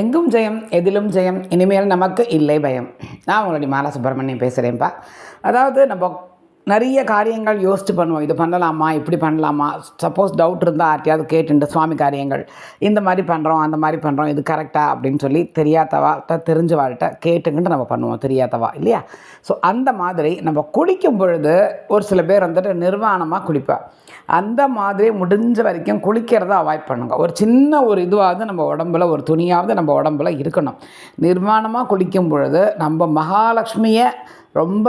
எங்கும் ஜெயம் எதிலும் ஜெயம் இனிமேல் நமக்கு இல்லை பயம். நான் உங்களுடைய மாலா சுப்பிரமணியம் பேசுகிறேன்ப்பா அதாவது நம்ம நிறைய காரியங்கள் யோசித்து பண்ணுவோம். இது பண்ணலாமா? இப்படி பண்ணலாமா? சப்போஸ் டவுட் இருந்தால் யார்ட்டையாவது கேட்டுண்டு சுவாமி காரியங்கள் இந்த மாதிரி பண்ணுறோம் அந்த மாதிரி பண்ணுறோம் இது கரெக்டாக அப்படின்னு சொல்லி தெரியாதவாட்ட தெரிஞ்சவாள்கிட்ட கேட்டுக்கிட்டு நம்ம பண்ணுவோம் தெரியாதவா இல்லையா? ஸோ அந்த மாதிரி நம்ம குளிக்கும் பொழுது ஒரு சில பேர் வந்துட்டு நிர்வாணமாக குளிப்பேன் அந்த மாதிரி முடிஞ்ச வரைக்கும் குளிக்கிறத அவாய்ட் பண்ணுங்க. ஒரு சின்ன ஒரு இதுவாவது நம்ம உடம்புல ஒரு துணியாவது நம்ம உடம்புல இருக்கணும். நிர்வாணமாக குளிக்கும் பொழுது நம்ம மகாலட்சுமியை ரொம்ப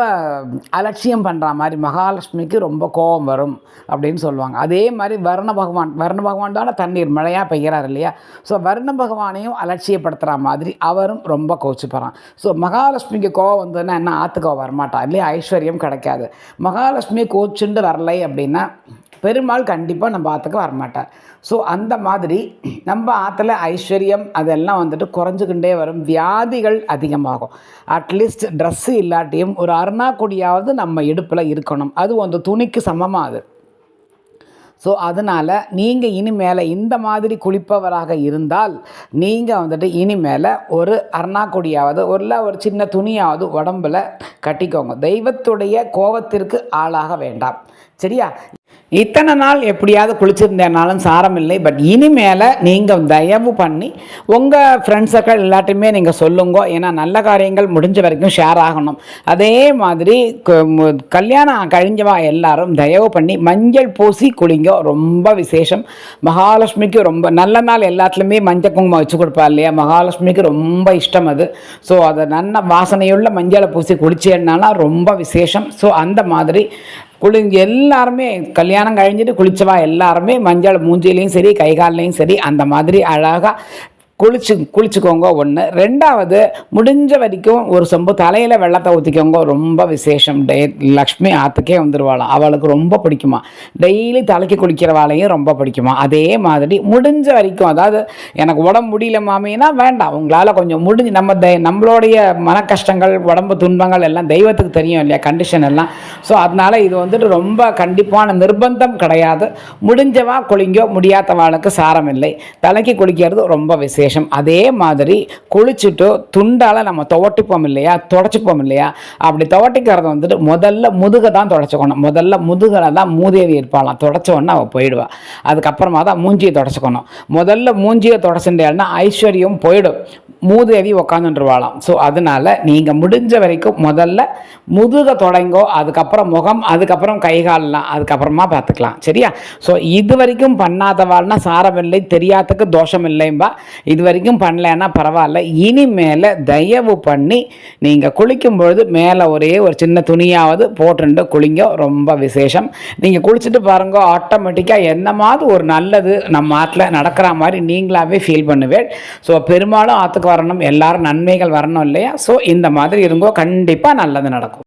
அலட்சியம் பண்ணுற மாதிரி மகாலட்சுமிக்கு ரொம்ப கோபம் வரும் அப்படின்னு சொல்லுவாங்க. அதே மாதிரி வர்ண பகவான் வருண பகவான் தானே தண்ணீர் மழையாக பெய்கிறார் இல்லையா? ஸோ வர்ண பகவானையும் அலட்சியப்படுத்துகிற மாதிரி அவரும் ரொம்ப கோச்சுப்படுறான் ஸோ மகாலட்சுமிக்கு கோவம் வந்ததுன்னா என்ன? ஆற்றுக்கோவம் வரமாட்டான் இல்லையா? ஐஸ்வர்யம் கிடைக்காது. மகாலட்சுமி கோச்சுண்டு வரலை அப்படின்னா பெருமாள் கண்டிப்பாக நம்ம ஆற்றுக்கு வரமாட்டார். ஸோ அந்த மாதிரி நம்ம ஆற்றுல ஐஸ்வர்யம் அதெல்லாம் வந்துட்டு குறைஞ்சிக்கிட்டே வரும். வியாதிகள் அதிகமாகும். அட்லீஸ்ட் ட்ரெஸ்ஸு இல்லாட்டியும் ஒரு அருணாக்குடியாவது நம்ம இடுப்பில் இருக்கணும். அது அந்த துணிக்கு சமமாக அது. ஸோ அதனால் நீங்கள் இனிமேல் இந்த மாதிரி குளிப்பவராக இருந்தால் நீங்கள் வந்துட்டு இனிமேல் ஒரு அருணாக்கொடியாவது ஒரு ஒரு சின்ன துணியாவது உடம்பில் கட்டிக்கோங்க. தெய்வத்துடைய கோபத்திற்கு ஆளாக வேண்டாம். சரியா? இத்தனை நாள் எப்படியாவது குளிச்சிருந்தேனாலும் சாரம் இல்லை பட் இனிமேல் நீங்கள் தயவு பண்ணி உங்கள் ஃப்ரெண்ட்ஸுக்கள் எல்லாத்தையுமே நீங்கள் சொல்லுங்க. ஏன்னா நல்ல காரியங்கள் முடிஞ்ச வரைக்கும் ஷேர் ஆகணும். அதே மாதிரி கல்யாணம் கழிஞ்சவா எல்லாரும் தயவு பண்ணி மஞ்சள் பூசி குளிங்க. ரொம்ப விசேஷம். மகாலட்சுமிக்கு ரொம்ப நல்ல நாள் எல்லாத்துலேயுமே மஞ்சள் குங்குமம் வச்சு கொடுப்பா இல்லையா? மகாலட்சுமிக்கு ரொம்ப இஷ்டம் அது. ஸோ அதை நல்ல வாசனையுள்ள மஞ்சளை பூசி குளிச்சேன்னா ரொம்ப விசேஷம். ஸோ அந்த மாதிரி குளி எல்லாருமே கல்யாணம் கழிஞ்சிட்டு குளிச்சவா எல்லாருமே மஞ்சள் மூஞ்சிலையும் சரி கை கால்லையும் சரி அந்த மாதிரி அழகாக குளிச்சு குளிச்சுக்கோங்க ஒன்று ரெண்டாவது முடிஞ்ச வரைக்கும் ஒரு சொம்பு தலையில் வெள்ளத்தை ஊற்றிக்கோங்க ரொம்ப விசேஷம். டே லக்ஷ்மி ஆற்றுக்கே வந்துடுவாளாம் அவளுக்கு ரொம்ப பிடிக்குமா. டெய்லி தலைக்கு குளிக்கிறவாளையும் ரொம்ப பிடிக்குமா. அதே மாதிரி முடிஞ்ச வரைக்கும் அதாவது எனக்கு உடம்பு முடியல மாமின்னா வேண்டாம். உங்களால் கொஞ்சம் முடிஞ்சு நம்ம த நம்மளுடைய மன கஷ்டங்கள் உடம்பு துன்பங்கள் எல்லாம் தெய்வத்துக்கு தெரியும் இல்லையா? கண்டிஷன் எல்லாம். ஸோ அதனால் இது வந்துட்டு ரொம்ப கண்டிப்பான நிர்பந்தம் கிடையாது. முடிஞ்சவா குளிங்கோ முடியாதவாளுக்கு சாரம் இல்லை தலைக்கு குளிக்கிறது ரொம்ப விசேஷம். விசேஷம் அதே மாதிரி குளிச்சுட்டு துண்டால் நம்ம துவட்டிப்போம் இல்லையா? தொடச்சிப்போம் இல்லையா? அப்படி துவட்டிக்கிறது வந்துட்டு முதல்ல முதுகை தான் தொடச்சிக்கணும். முதல்ல முதுகில் தான் மூதேவி இருப்பாளாம். தொடச்சோன்னா அவள் போயிடுவாள் அதுக்கப்புறமா தான் மூஞ்சியை தொடச்சிக்கணும். முதல்ல மூஞ்சியை தொடச்சுட்டேன்னா ஐஸ்வர்யம் போயிடும். மூதேவி உக்காந்துருவாளாம் ஸோ அதனால் நீங்கள் முடிஞ்ச வரைக்கும் முதல்ல முதுக தொடங்கோ அதுக்கப்புறம் முகம் அதுக்கப்புறம் கைகாலெலாம் அதுக்கப்புறமா பார்த்துக்கலாம். சரியா? ஸோ இது வரைக்கும் பண்ணாதவாள்னா சாரமில்லை தெரியாததுக்கு தோஷம் இல்லைம்பா இது வரைக்கும் பண்ணலன்னா பரவாயில்ல. இனிமேல் தயவு பண்ணி நீங்கள் குளிக்கும் பொழுது மேலே ஒரே ஒரு சின்ன துணியாவது போட்டுண்டு குளிங்க ரொம்ப விசேஷம். நீங்கள் குளிச்சுட்டு பாருங்க ஆட்டோமேட்டிக்காக என்னமாவது ஒரு நல்லது நம்ம ஆற்றுல நடக்கிற மாதிரி நீங்களாகவே ஃபீல் பண்ணுவேன் ஸோ பெரும்பாலும் ஆற்றுக்கு வரணும் எல்லாரும் நன்மைகள் வரணும் இல்லையா? ஸோ இந்த மாதிரி இருங்கோ கண்டிப்பாக நல்லது நடக்கும்.